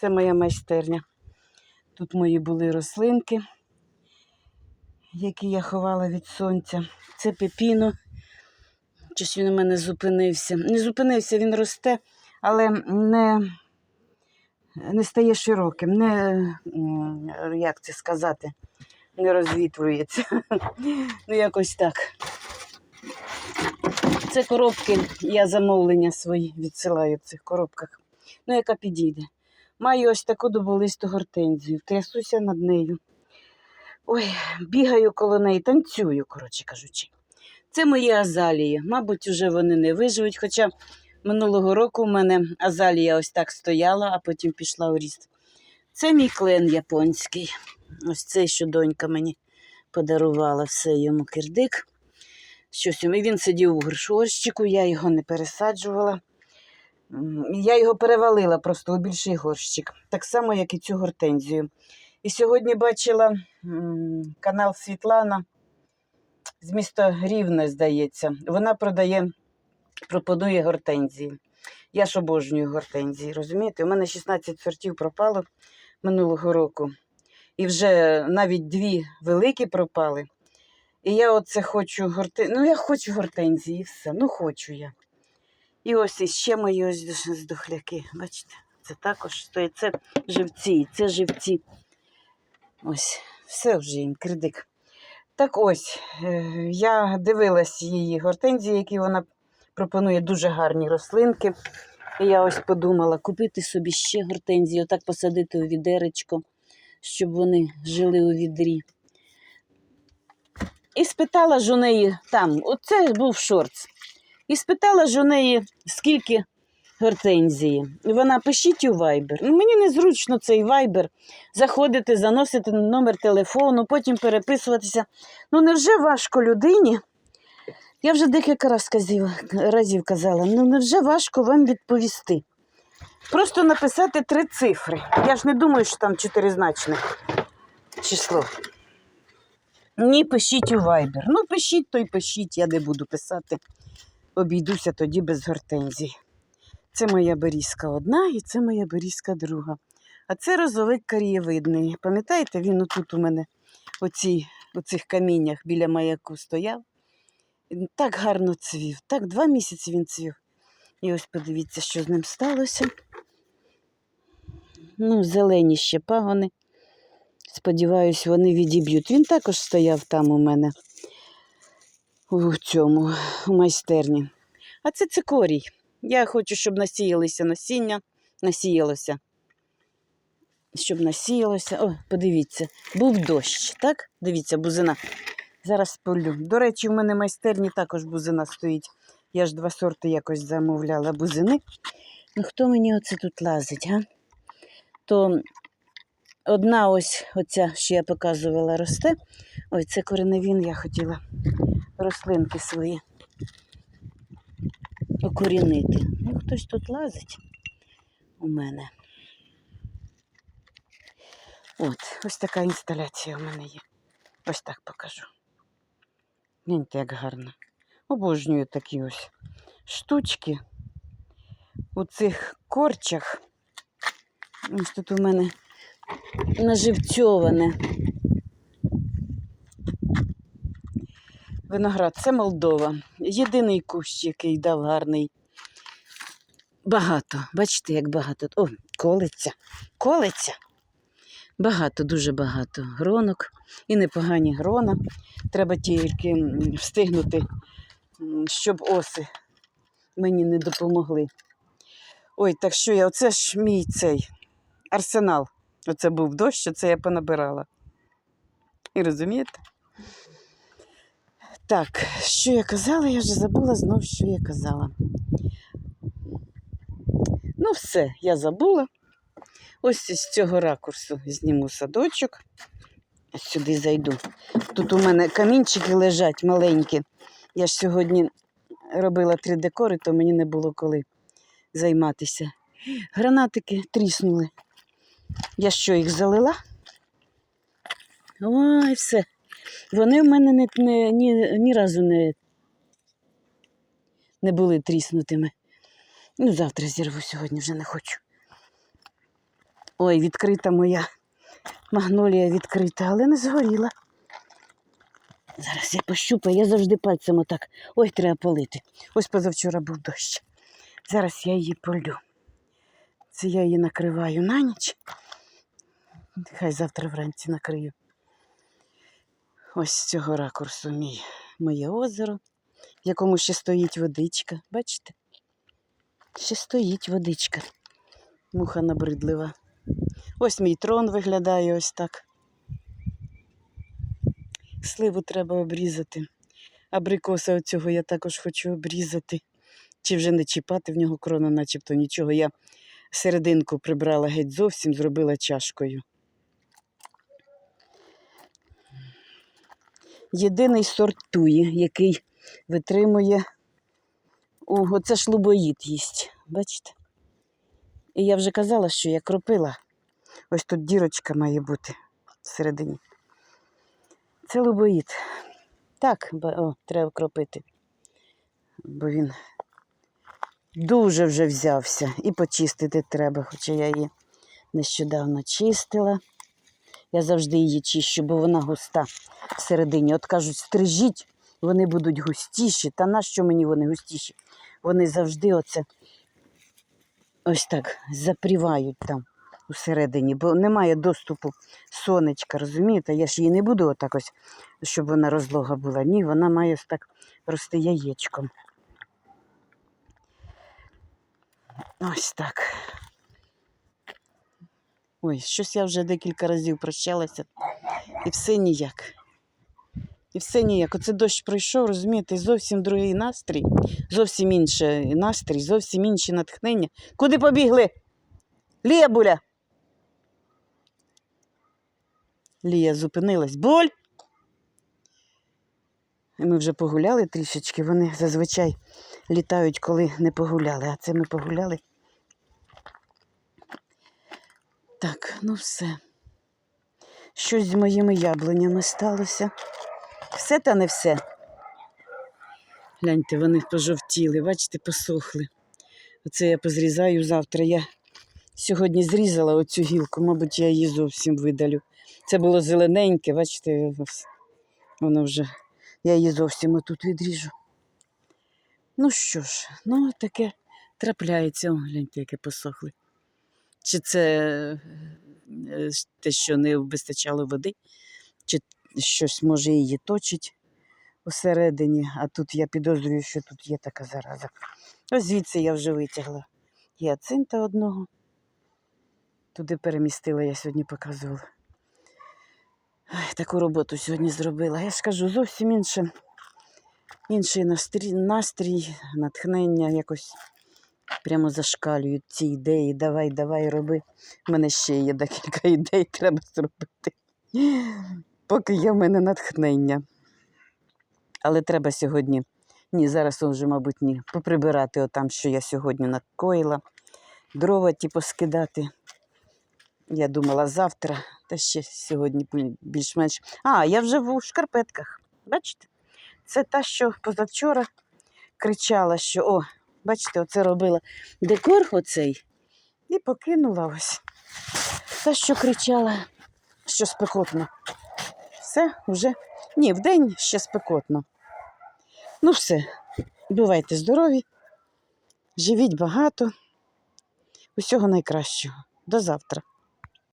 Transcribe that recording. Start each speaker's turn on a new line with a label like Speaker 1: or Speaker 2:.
Speaker 1: Це моя майстерня. Тут мої були рослинки, які я ховала від сонця. Це пепіно. Щось він у мене зупинився. Не зупинився, він росте, але не, не стає широким, не, як це сказати, не розвітрюється. Ну, якось так. Це коробки, я замовлення свої відсилаю в цих коробках. Ну, яка підійде. Маю ось таку дуболисту гортензію, трясуся над нею. Ой, бігаю коло неї, танцюю, коротше кажучи. Це мої азалії. Мабуть, уже вони не виживуть. Хоча минулого року у мене азалія ось так стояла, а потім пішла у ріст. Це мій клен японський. Ось цей, що донька мені подарувала все йому кирдик. Щось. І він сидів у горшочку, я його не пересаджувала. Я його перевалила просто у більший горщик, так само, як і цю гортензію. І сьогодні бачила канал Світлана з міста Рівне, здається. Вона продає, пропонує гортензії. Я ж обожнюю гортензії, розумієте? У мене 16 сортів пропало минулого року. І вже навіть дві великі пропали. І я оце хочу гортензії. Ну, я хочу гортензії, і все. Ну, хочу я. І ось іще мої ось здохляки. Бачите, це також стоїть. Це живці, це живці. Ось, все вже їм кредик. Так ось, е, я дивилась її гортензії, які вона пропонує дуже гарні рослинки. І я ось подумала купити собі ще гортензії, отак посадити у відеречко, щоб вони жили у відрі. І спитала ж у неї там, оце був шортс. І спитала ж у неї, скільки гортензії. Вона пишіть у Viber. Ну, мені незручно цей Viber. Заходити, заносити номер телефону, потім переписуватися. Ну, невже важко людині? Я вже декілька раз казів, разів казала, ну невже важко вам відповісти? Просто написати три цифри. Я ж не думаю, що там чотиризначне число. Ні, пишіть у Viber. Ну, пишіть, то й пишіть, я не буду писати. Обійдуся тоді без гортензій. Це моя берізка одна і це моя берізка друга. А це розовик кар'євидний. Пам'ятаєте, він отут у мене оці, у цих каміннях біля маяку стояв. Так гарно цвів. Так два місяці він цвів. І ось подивіться, що з ним сталося. Ну, зелені ще пагони. Сподіваюсь, вони відіб'ють. Він також стояв там у мене у цьому, у майстерні. А це цикорій. Я хочу, щоб насіялися насіння, насіялося. Щоб насіялося. О, подивіться, був дощ, так? Дивіться, бузина. Зараз полю. До речі, в мене в майстерні також бузина стоїть. Я ж два сорти якось замовляла бузини. Ну хто мені оце тут лазить, га? То одна ось оця, що я показувала, росте. Ой, це кореневін, я хотіла рослинки свої окорінити. Ну, хтось тут лазить у мене. От, ось така інсталяція у мене є. Ось так покажу. Гляньте, як гарно. Обожнюю такі ось штучки у цих корчах. Ось тут у мене наживцьоване. Виноград, це Молдова. Єдиний кущ, який дав гарний. Багато. Бачите, як багато. О, колиться. Колиться. Багато, дуже багато гронок. І непогані грона. Треба тільки встигнути, щоб оси мені не допомогли. Ой, так що я, оце ж мій цей арсенал. Оце був дощ, оце я понабирала. І розумієте? Так, що я казала, я вже забула знов, що я казала. Ну, все, я забула. Ось з цього ракурсу зніму садочок. Сюди зайду. Тут у мене камінчики лежать маленькі. Я ж сьогодні робила 3D-кори, то мені не було коли займатися. Гранатики тріснули. Я що, їх залила? Ой, все. Вони в мене не, не, ні, ні разу не, не були тріснутими. Ну, завтра зірву, сьогодні вже не хочу. Ой, відкрита моя магнолія відкрита, але не згоріла. Зараз я пощупаю, я завжди пальцем отак. Ой, треба полити. Ось позавчора був дощ. Зараз я її полю. Це я її накриваю на ніч. Хай завтра вранці накрию. Ось з цього ракурсу мій, моє озеро, в якому ще стоїть водичка. Бачите? Ще стоїть водичка. Муха набридлива. Ось мій трон виглядає ось так. Сливу треба обрізати. Абрикоса оцього я також хочу обрізати. Чи вже не чіпати в нього крона, начебто нічого. Я серединку прибрала геть зовсім, зробила чашкою. Єдиний сорт туї, який витримує. Ого, це ж лубоїд їсть. Бачите? І я вже казала, що я кропила. Ось тут дірочка має бути всередині. Це лубоїд. Так, о, треба кропити. Бо він дуже вже взявся. І почистити треба, хоча я її нещодавно чистила. Я завжди її чищу, бо вона густа всередині. От кажуть, стрижіть, вони будуть густіші. Та нащо мені вони густіші? Вони завжди оце ось так запрівають там усередині, бо немає доступу сонечка, розумієте? Я ж її не буду отак ось, щоб вона розлога була. Ні, вона має ось так рости яєчком. Ось так. Ой, щось я вже декілька разів прощалася, і все ніяк. І все ніяк. Оце дощ пройшов, розумієте, зовсім другий настрій, зовсім інший настрій, зовсім інші натхнення. Куди побігли? Лія буля. Лія зупинилась. Боль. Ми вже погуляли трішечки. Вони зазвичай літають, коли не погуляли. А це ми погуляли. Так, ну все. Щось з моїми яблунями сталося. Все та не все. Гляньте, вони пожовтіли, бачите, посохли. Оце я позрізаю завтра. Я сьогодні зрізала оцю гілку, мабуть, я її зовсім видалю. Це було зелененьке, бачите, воно вже. Я її зовсім отут відріжу. Ну що ж, ну таке трапляється. Гляньте, яке посохли. Чи це е, те, що не вистачало води, чи щось може її точить усередині, а тут я підозрюю, що тут є така зараза. Ось звідси я вже витягла гіацинта одного. Туди перемістила, я сьогодні показувала. Ой, таку роботу сьогодні зробила. Я ж кажу, зовсім інше, інший настрій, настрій, натхнення якось прямо зашкалюють ці ідеї. Давай, давай, роби. У мене ще є декілька ідей, треба зробити. Поки є в мене натхнення. Але треба сьогодні, ні, зараз вже, мабуть, ні, поприбирати отам, що я сьогодні накоїла, дрова ті поскидати. Я думала завтра, та ще сьогодні більш-менш. А, я вже в шкарпетках. Бачите? Це та, що позавчора кричала, що о, бачите, оце робила декор оцей і покинула ось. Та, що кричала, що спекотно. Все, вже. Ні, вдень ще спекотно. Ну, все. Бувайте здорові, живіть багато. Усього найкращого. До завтра.